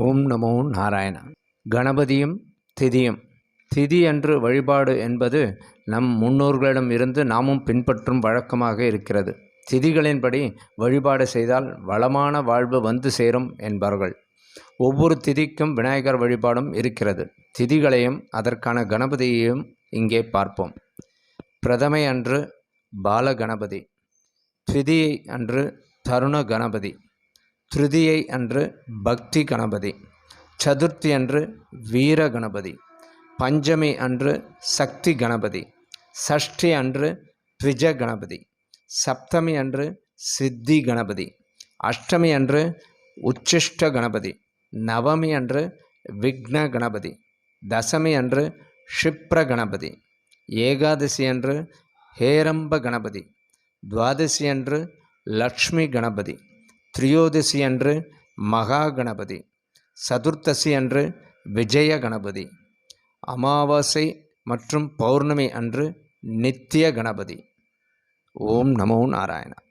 ஓம் நமோ நாராயண. கணபதியும் திதியும். திதி அன்று வழிபாடு என்பது நம் முன்னோர்களிடம் இருந்து நாமும் பின்பற்றும் வழக்கமாக இருக்கிறது. திதிகளின்படி வழிபாடு செய்தால் வளமான வாழ்வு வந்து சேரும் என்பார்கள். ஒவ்வொரு திதிக்கும் விநாயகர் வழிபாடும் இருக்கிறது. திதிகளையும் அதற்கான கணபதியையும் இங்கே பார்ப்போம். பிரதமை அன்று பால கணபதி அன்று தருண கணபதி திருதியை அன்று பக்தி கணபதி சதுர்த்தி அன்று வீர கணபதி பஞ்சமி அன்று சக்தி கணபதி சஷ்டி அன்று த்விஜ கணபதி சப்தமி அன்று சித்தி கணபதி அஷ்டமி அன்று உச்சிஷ்ட கணபதி நவமி அன்று விக்ன கணபதி தசமி அன்று ஷிப்ர கணபதி ஏகாதசி அன்று ஹேரம்ப கணபதி துவாதசி அன்று லக்ஷ்மி கணபதி திரியோதசி அன்று மகா கணபதி சதுர்த்தசி அன்று விஜய கணபதி அமாவாசை மற்றும் பௌர்ணமி அன்று நித்திய கணபதி. ஓம் நமோ நாராயணா.